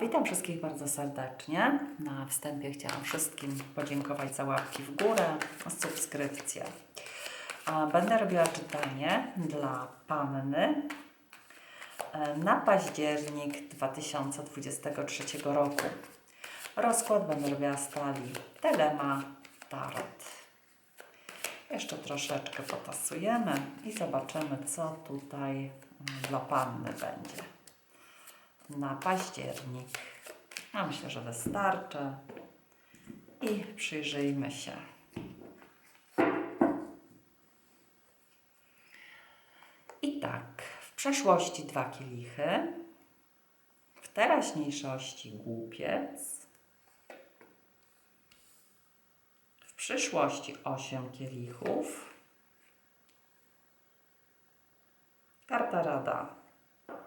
Witam wszystkich bardzo serdecznie. Na wstępie chciałam wszystkim podziękować za łapki w górę, subskrypcję. Będę robiła czytanie dla Panny e, na październik 2023 roku. Rozkład będę robiła stali Telema Tarot. Jeszcze troszeczkę potasujemy i zobaczymy, co tutaj dla Panny będzie na październik. No myślę, że wystarczy. I przyjrzyjmy się. I tak, w przeszłości dwa kielichy, w teraźniejszości głupiec, w przyszłości osiem kielichów, karta rada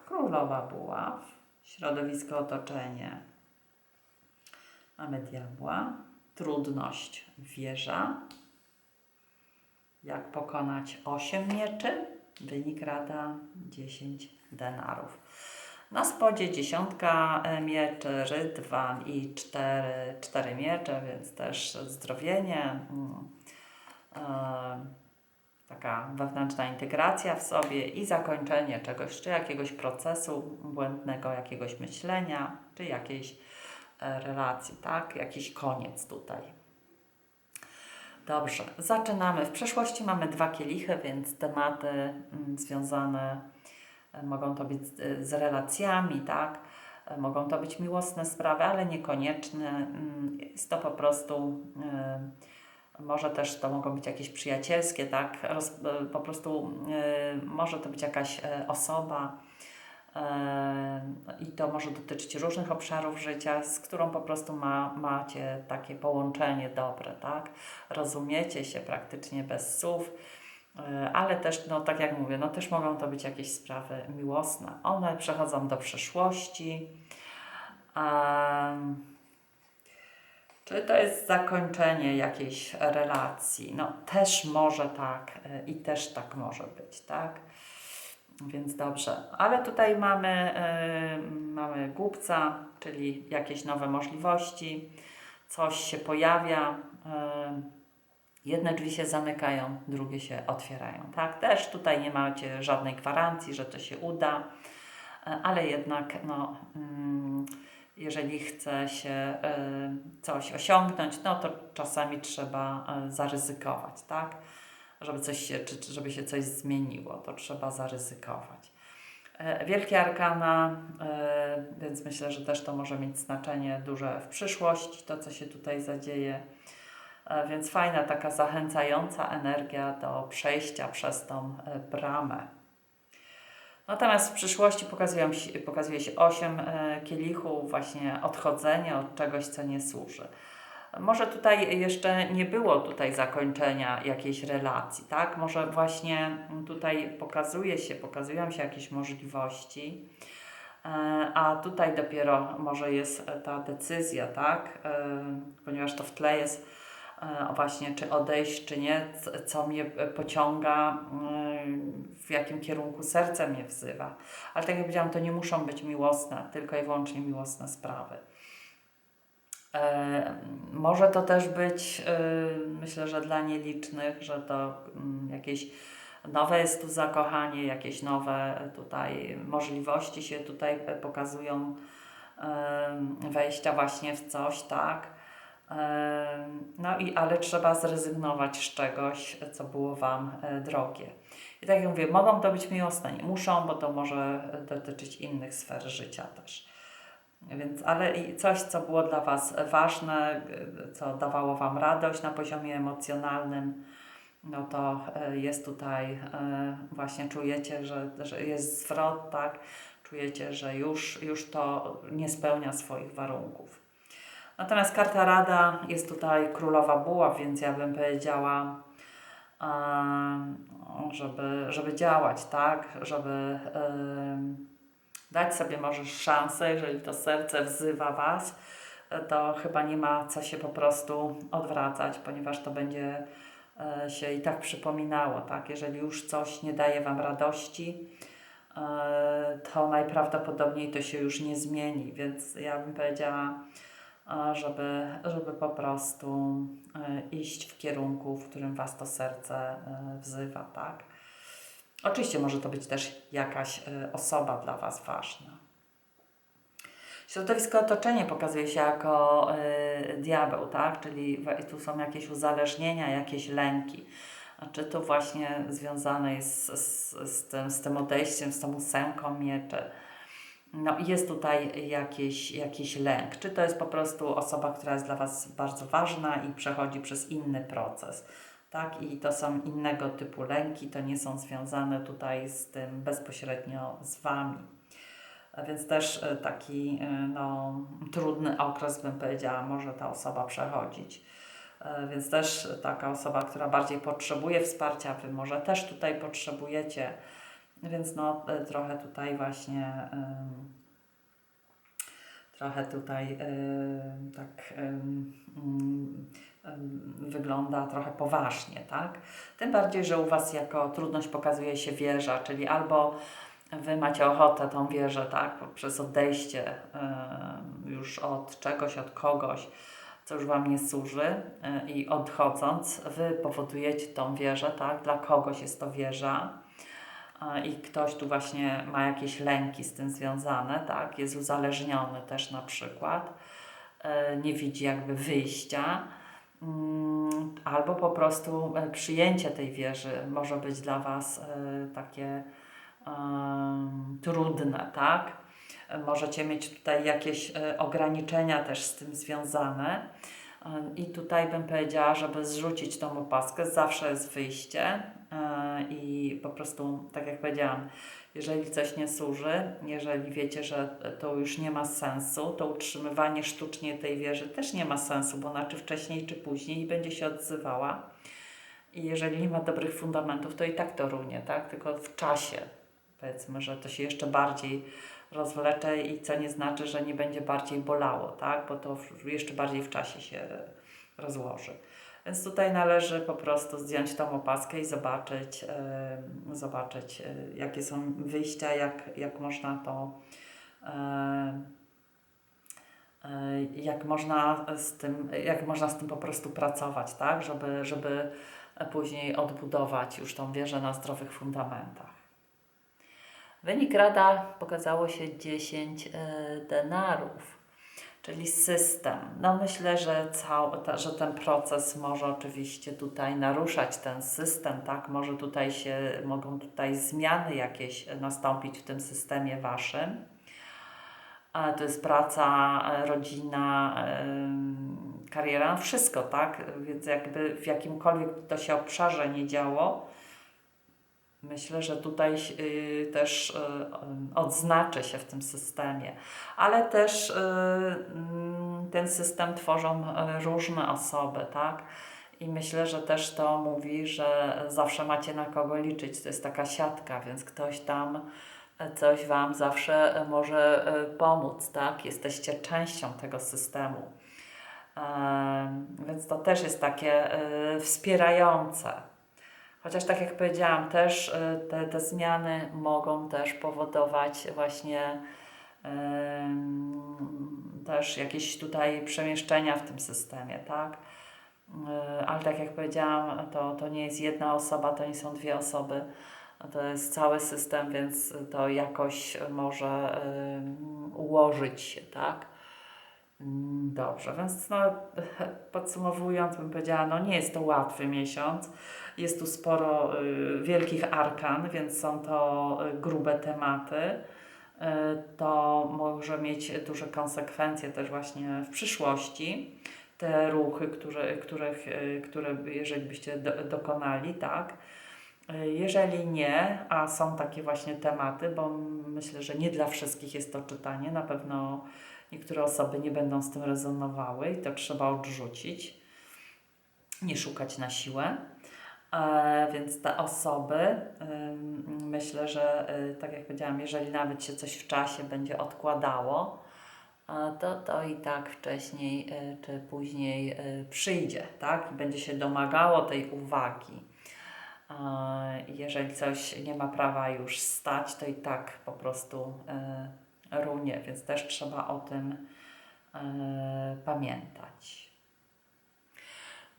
Królowa Buław, środowisko, otoczenie. Mamy diabła, trudność, wieża. Jak pokonać 8 mieczy? Wynik rada 10 denarów. Na spodzie dziesiątka e, mieczy, rydwan i cztery, cztery miecze, więc też zdrowienie. E, wewnętrzna integracja w sobie i zakończenie czegoś, czy jakiegoś procesu błędnego, jakiegoś myślenia, czy jakiejś e, relacji, tak? Jakiś koniec tutaj. Dobrze, zaczynamy. W przeszłości mamy dwa kielichy, więc tematy mm, związane e, mogą to być z, z relacjami, tak? E, Mogą to być miłosne sprawy, ale niekoniecznie. Mm, Jest to po prostu. e, może też to mogą być jakieś przyjacielskie, tak? Roz, e, po prostu e, może to być jakaś e, osoba e, i to może dotyczyć różnych obszarów życia, z którą po prostu ma, macie takie połączenie dobre, tak? Rozumiecie się praktycznie bez słów, e, ale też, no tak jak mówię, no też mogą to być jakieś sprawy miłosne. One przechodzą do przeszłości. Em, czy to jest zakończenie jakiejś relacji? No też może tak y, i też tak może być, tak? Więc dobrze. Ale tutaj mamy, y, mamy głupca, czyli jakieś nowe możliwości, coś się pojawia. y, jedne drzwi się zamykają, drugie się otwierają, tak? Też tutaj nie macie żadnej gwarancji, że to się uda, ale jednak, no... mm, jeżeli chce się e, coś osiągnąć, no to czasami trzeba e, zaryzykować, tak? Żeby coś się, czy, żeby się coś zmieniło, to trzeba zaryzykować. E, Wielkie arkana, więc myślę, że też to może mieć znaczenie duże w przyszłości, to co się tutaj zadzieje. Więc fajna, taka zachęcająca energia do przejścia przez tą bramę. Natomiast w przyszłości pokazują pokazuje się osiem e, kielichów, właśnie odchodzenie od czegoś, co nie służy. Może tutaj jeszcze nie było tutaj zakończenia jakiejś relacji, tak? Może właśnie tutaj pokazuje się, pokazują się jakieś możliwości, e, a tutaj dopiero może jest ta decyzja, tak? E, Ponieważ to w tle jest właśnie czy odejść, czy nie, co mnie e, pociąga, mm, w jakim kierunku serce mnie wzywa. Ale tak jak powiedziałam, to nie muszą być miłosne, tylko i wyłącznie miłosne sprawy. E, może to też być, e, myślę, że dla nielicznych, że to mm, jakieś nowe jest tu zakochanie, jakieś nowe tutaj możliwości się tutaj e, pokazują, e, wejścia właśnie w coś, tak. E, No i ale trzeba zrezygnować z czegoś, co było Wam e, drogie. I tak jak mówię, mogą to być miłosne, nie muszą, bo to może dotyczyć innych sfer życia też. Więc, ale i coś, co było dla Was ważne, y, co dawało Wam radość na poziomie emocjonalnym, no to y, jest tutaj, właśnie czujecie, że, że jest zwrot, tak? Czujecie, że już, już to nie spełnia swoich warunków. Natomiast karta Rada jest tutaj Królowa Buław, więc ja bym powiedziała, żeby, żeby działać, tak? Żeby dać sobie może szansę, jeżeli to serce wzywa Was, to chyba nie ma co się po prostu odwracać, ponieważ to będzie e, się i tak przypominało, tak? Jeżeli już coś nie daje Wam radości, e, to najprawdopodobniej to się już nie zmieni, więc ja bym powiedziała, żeby, żeby po prostu e, iść w kierunku, w którym Was to serce e, wzywa, tak? Oczywiście może to być też jakaś e, osoba dla Was ważna. Środowisko otoczenie pokazuje się jako y, diabeł, tak? Czyli tu są jakieś uzależnienia, jakieś lęki. A czy to właśnie związane jest z, z, z, tym, z tym odejściem, z tą ósemką mieczy? No jest tutaj jakiś, jakiś lęk. Czy to jest po prostu osoba, która jest dla Was bardzo ważna i przechodzi przez inny proces? Tak, i to są innego typu lęki, to nie są związane tutaj z tym bezpośrednio z Wami. A więc też e, taki e, no, trudny okres, bym powiedziała, może ta osoba przechodzić. E, Więc też taka osoba, która bardziej potrzebuje wsparcia, Wy może też tutaj potrzebujecie. Więc no, e, trochę tutaj właśnie, trochę tutaj em, tak mm, wygląda trochę poważnie, tak? Tym bardziej, że u Was jako trudność pokazuje się wieża, czyli albo Wy macie ochotę tą wieżę, tak, poprzez odejście już od czegoś, od kogoś, co już Wam nie służy y, i odchodząc, Wy powodujecie tą wieżę, tak, dla kogoś jest to wieża i ktoś tu właśnie ma jakieś lęki z tym związane, tak, jest uzależniony też na przykład, y, nie widzi jakby wyjścia, Mm, albo po prostu y, przyjęcie tej wieży może być dla Was y, takie trudne, tak? Możecie mieć tutaj jakieś e, ograniczenia też z tym związane. I tutaj bym powiedziała, żeby zrzucić tą opaskę, zawsze jest wyjście e, i po prostu, tak jak powiedziałam, jeżeli coś nie służy, jeżeli wiecie, że to już nie ma sensu, to utrzymywanie sztucznie tej wieży też nie ma sensu, bo ona czy wcześniej, czy później będzie się odzywała. I jeżeli nie ma dobrych fundamentów, to i tak to runie, tak? Tylko w czasie. Powiedzmy, że to się jeszcze bardziej rozwlecze i co nie znaczy, że nie będzie bardziej bolało, tak? Bo to jeszcze bardziej w czasie się rozłoży. Więc tutaj należy po prostu zdjąć tą opaskę i zobaczyć, zobaczyć e, jakie są wyjścia, jak, jak można to em, e, jak można z tym, jak można z tym po prostu pracować, tak, żeby, żeby później odbudować już tą wieżę na zdrowych fundamentach. Wynik rada pokazało się 10 e, denarów, czyli system. No myślę, że, cał, że ten proces może oczywiście tutaj naruszać ten system, tak? Może tutaj się, mogą tutaj zmiany jakieś nastąpić w tym systemie waszym. To jest praca, e, rodzina, em, kariera, no wszystko, tak? Więc jakby w jakimkolwiek to się obszarze nie działo, myślę, że tutaj y, też y, odznaczy się w tym systemie. Ale też y, mm, ten system tworzą różne osoby, tak? I myślę, że też to mówi, że zawsze macie na kogo liczyć. To jest taka siatka, więc ktoś tam e, coś Wam zawsze e, może e, pomóc, tak? Jesteście częścią tego systemu. Em, Więc to też jest takie e, wspierające. Chociaż tak jak powiedziałam, też e, te, te zmiany mogą też powodować właśnie też jakieś tutaj przemieszczenia w tym systemie, tak? E, Ale tak jak powiedziałam, to, to nie jest jedna osoba, to nie są dwie osoby. To jest cały system, więc to jakoś może ułożyć się, tak? Mm, Dobrze, więc no, podsumowując, bym powiedziała, no nie jest to łatwy miesiąc. Jest tu sporo y, wielkich arkan, więc są to y, grube tematy. Y, to może mieć duże konsekwencje też właśnie w przyszłości. Te ruchy, które, których, y, które jeżeli byście do, dokonali, tak. Y, Jeżeli nie, a są takie właśnie tematy, bo myślę, że nie dla wszystkich jest to czytanie, na pewno niektóre osoby nie będą z tym rezonowały i to trzeba odrzucić, nie szukać na siłę. E, więc te osoby, myślę, że y, tak jak powiedziałam, jeżeli nawet się coś w czasie będzie odkładało, e, to, to i tak wcześniej y, czy później przyjdzie, tak? I będzie się domagało tej uwagi. E, Jeżeli coś nie ma prawa już stać, to i tak po prostu e, runie, więc też trzeba o tym e, pamiętać.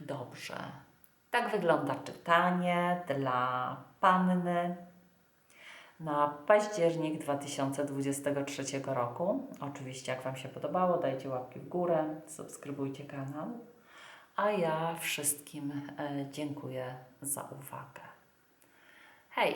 Dobrze. Tak wygląda czytanie dla panny na październik 2023 roku. Oczywiście, jak Wam się podobało, dajcie łapki w górę, subskrybujcie kanał. A ja wszystkim e, dziękuję za uwagę. Hej!